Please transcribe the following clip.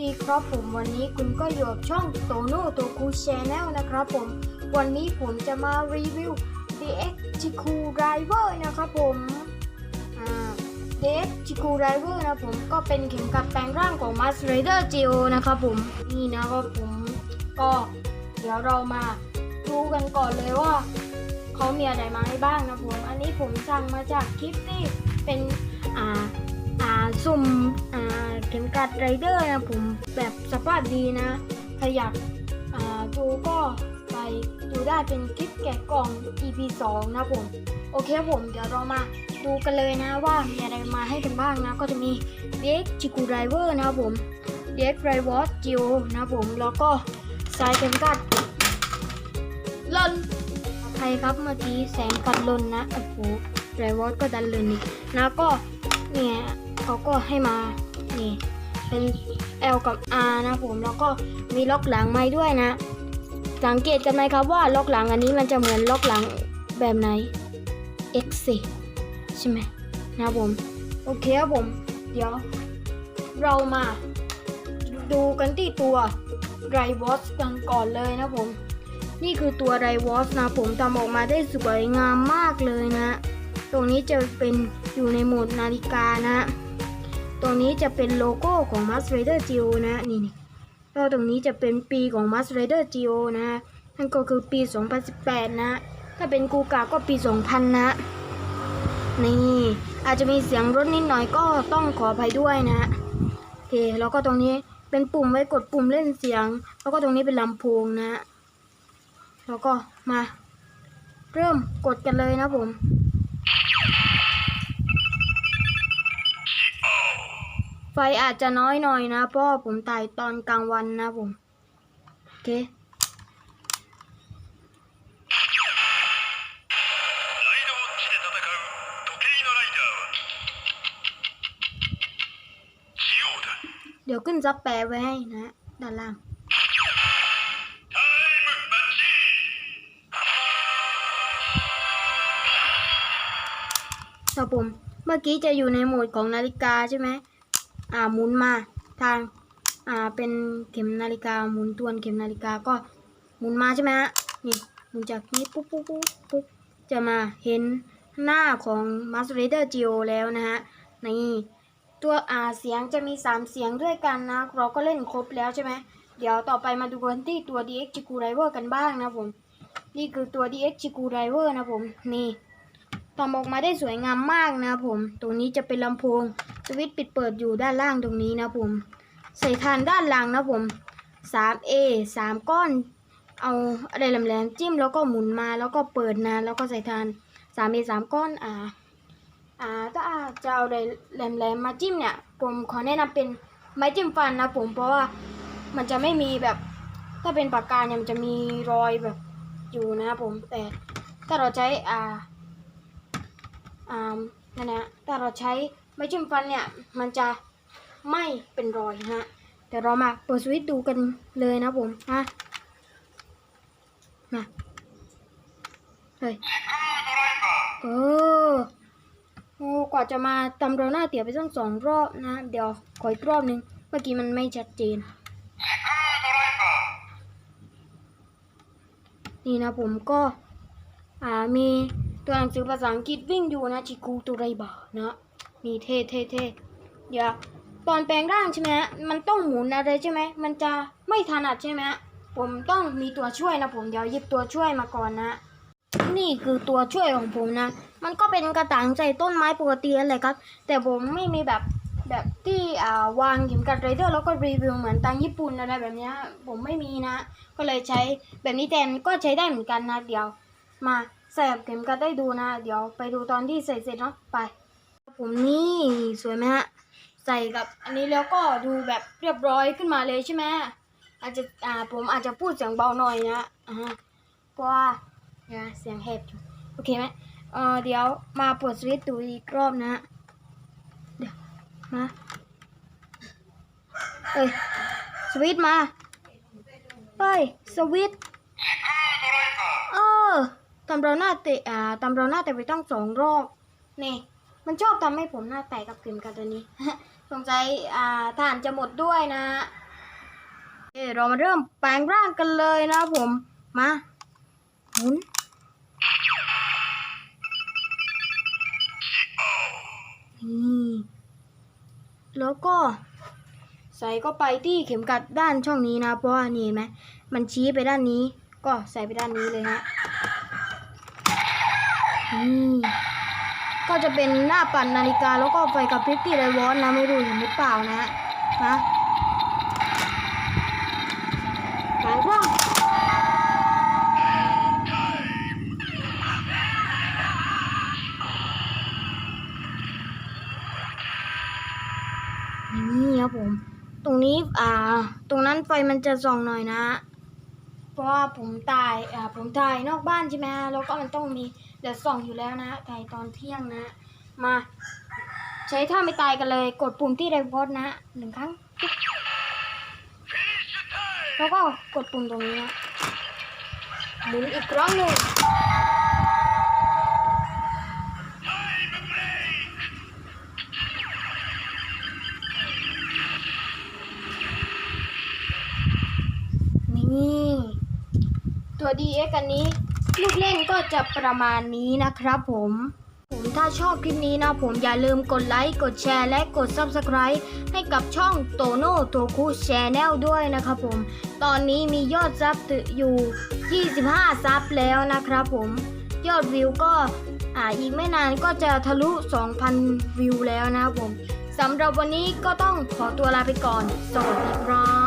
ดีครับผมวันนี้คุณก็อยู่กับช่องโตโน่โตคูชแนลนะครับผม วันนี้ผมจะมารีวิว DX c h i k u Driver นะครับผม DX c h i k u Driver นะผมก็เป็นเข็มขัดแปลงร่างของ m a s t Rider Geo นะครับผม นี่นะครับผมก็เดี๋ยวเรามาดูกันก่อนเลยว่าเขามีอะไรมาให้บ้างนะผม อันนี้ผมสั่งมาจากคลิปที่เป็นอ่าอ่าสุ่ม เข็มกัดไรเดอร์นะผมแบบสภาพดีนะถ้าอยากอ่าดูก็ไปดูได้เป็นคลิปแกะกล่อง EP 2 นะผม โอเคครับผมเดี๋ยวเรามาดูกันเลยนะว่ามีอะไรมาให้กันบ้างนะ ก็จะมี DX Chiku Driver นะครับผม DX r i v a t Geo นะผม แล้วก็สายเข็มกัดลนใครครับเมื่อกี้แสงกัดลนนะโอ้โหไรวอตก็ดันเลยนี่นะก็เนี่ยเขาก็ให้มา นี่เป็น L กับ R นะผมแล้วก็มีล็อกหลังไม้ด้วยนะ สังเกตกันไหมครับว่าล็อกหลังอันนี้มันจะเหมือนล็อกหลังแบบไหน X ใช่ไหมนะผมโอเคครับผม เดี๋ยว เรามาดูกันที่ตัวไรวอสกันก่อนเลยนะผม นี่คือตัวไรวอสนะผมทำออกมาได้สวยงามมากเลยนะ ตรงนี้จะเป็นอยู่ในโหมดนาฬิกานะ ตรงนี้จะเป็นโลโก้ของ m a s Raider Geo นะนี่นี่แล้วตรงนี้จะเป็นปีของ m a s Raider Geo นะนั่นก็คือปี 2018 นะ ถ้าเป็นกูกาก็ปี 2000 นะ นี่อาจจะมีเสียงรถนิดหน่อยก็ต้องขออภัยด้วยนะโอเคแล้วก็ตรงนี้เป็นปุ่มไว้กดปุ่มเล่นเสียง แล้วก็ตรงนี้เป็นลำโพงนะ แล้วก็มา เริ่มกดกันเลยนะผม ไฟอาจจะน้อยหน่อยนะเพราะผมถ่ายตอนกลางวันนะผมโอเคเดี๋ยวขึ้นซัแปลไว้ให้นะด้านล่างครับผม เมื่อกี้จะอยู่ในโหมดของนาฬิกาใช่ไหม อ่าหมุนมาทางอ่าเป็นเข็มนาฬิกาหมุนทวนเข็มนาฬิกาก็หมุนมาใช่ไหมฮะนี่หมุนจากนี้ปุ๊บปุ๊บปุ๊บปุ๊บจะมาเห็นหน้าของ Master r a d e r Geo แล้วนะฮะนี่ตัวอ่าเสียงจะมี 3 เสียงด้วยกันนะ เราก็เล่นครบแล้วใช่ไหมเดี๋ยวต่อไปมาดูกันที่ตัว DX Chiku Driver กันบ้างนะผม นี่คือตัว DX Chiku Driver นะผม นี่ ทำออกมาได้สวยงามมากนะผม ตรงนี้จะเป็นลำโพงสวิตช์ปิดเปิดอยู่ด้านล่างตรงนี้นะผม ใส่ทานด้านหลังนะผม 3A 3 ก้อน เอาอะไรแหลมๆจิ้มแล้วก็หมุนมาแล้วก็เปิดนะแล้วก็ใส่ทาน 3A 3 ก้อนอ่าอ่าถ้าจะเอาอะไรแหลมๆมาจิ้มเนี่ย ผมขอแนะนำเป็นไม้จิ้มฟันนะผมเพราะว่ามันจะไม่มีแบบ ถ้าเป็นปากกาเนี่ยมันจะมีรอยแบบอยู่นะครับผมแต่ถ้าเราใช้อ่า นั่นนะถ้าเราใช้ไม้จิ้มฟันเนี่ยมันจะไม่เป็นรอยฮะเดี๋ยวเรามาเปิดสวิตช์ดูกันเลยนะผมนะมาเฮ้ยเออโอ้กว่าจะมาตำเราหน้าเตี๋ยไปตั้งสองรอบนะ เดี๋ยวขออีกรอบนึง เมื่อกี้มันไม่ชัดเจน นี่นะผมก็ อ่ามี ตัวหนังสือภาษาอังกฤษวิ่งอยู่นะชิคูตุไรบานะมีเท่เท่เท่เดี๋ยวตอนแปลงร่างใช่ไหมฮะมันต้องหมุนอะไรใช่ไหมมันจะไม่ถนัดใช่ไหมฮะผมต้องมีตัวช่วยนะผมเดี๋ยวหยิบตัวช่วยมาก่อนนะ นี่คือตัวช่วยของผมนะ มันก็เป็นกระถางใส่ต้นไม้ปกตินั่นแหละครับ แต่ผมไม่มีแบบแบบที่อ่าวางเข็มกัดไรเดอร์แล้วก็รีวิวเหมือนทางญี่ปุ่นอะไรแบบนี้ผมไม่มีนะ ก็เลยใช้แบบนี้แทนก็ใช้ได้เหมือนกันนะเดี๋ยวมา ใส่กับเข็มกัดได้ดูนะ เดี๋ยวไปดูตอนที่ใส่เสร็จเนาะไป ผมนี่สวยไหมฮะ ใส่กับอันนี้แล้วก็ดูแบบเรียบร้อยขึ้นมาเลยใช่ไหมอาจจะอ่าผมอาจจะพูดเสียงเบาหน่อยนะอ่าฮะเพราะว่าเนี่ยเสียงแหบอยู่โอเคไหมเออเดี๋ยวมาเปิดสวิตช์ดูอีกรอบนะเดี๋ยวมาเอ้ยสวิตช์มาไปสวิตช์ ตำเราหน้าเตะอ่าตำเราหน้าเตะไปตั้งสองรอบนี่มันชอบทำให้ผมหน้าแตกกับเข็มกัดตัวนี้สงสัยอ่าถ่านจะหมดด้วยนะเอ้ยเรามาเริ่มแปลงร่างกันเลยนะผม มาหมุนนี่แล้วก็ใส่ก็ไปที่เข็มกัดด้านช่องนี้นะ เพราะว่านี่เห็นไหมมันชี้ไปด้านนี้ ก็ใส่ไปด้านนี้เลยฮะนี่ ก็จะเป็นหน้าปั่นนาฬิกาแล้วก็ไฟกระพริบที่ไรวอนนะไม่รู้เห็นหรือเปล่านะฮะนะหางกล้องนี่ครับผม ตรงนี้อ่า ตรงนั้นไฟมันจะส่องหน่อยนะ เพราะว่าผมตายอ่าผมถ่ายนอกบ้านใช่ไหมแล้วก็มันต้องมี เดี๋ยวส่องอยู่แล้วนะถ่ตอนเที่ยงนะ มา ใช้ท่าไม่ตายกันเลย กดปุ่มที่ไดโพสนะหนึ่งครั้งแล้วก็กดปุ่มตรงนี้นะหมุนอีกครั้งหนึ่งนี่ ตัว DX อันนี้ ลูกเล่นก็จะประมาณนี้นะครับผม ผมถ้าชอบคลิปนี้นะผมอย่าลืมกดไลค์กดแชร์และกด Subscribe ให้กับช่องโตโน่โตคุแชนแนลด้วยนะครับผม ตอนนี้มียอดซับอยู่ 25 ซับแล้วนะครับผม ยอดวิวก็อ่าอีกไม่นานก็จะทะลุ 2,000 วิวแล้วนะครับผมสำหรับวันนี้ก็ต้องขอตัวลาไปก่อน สวัสดีครับ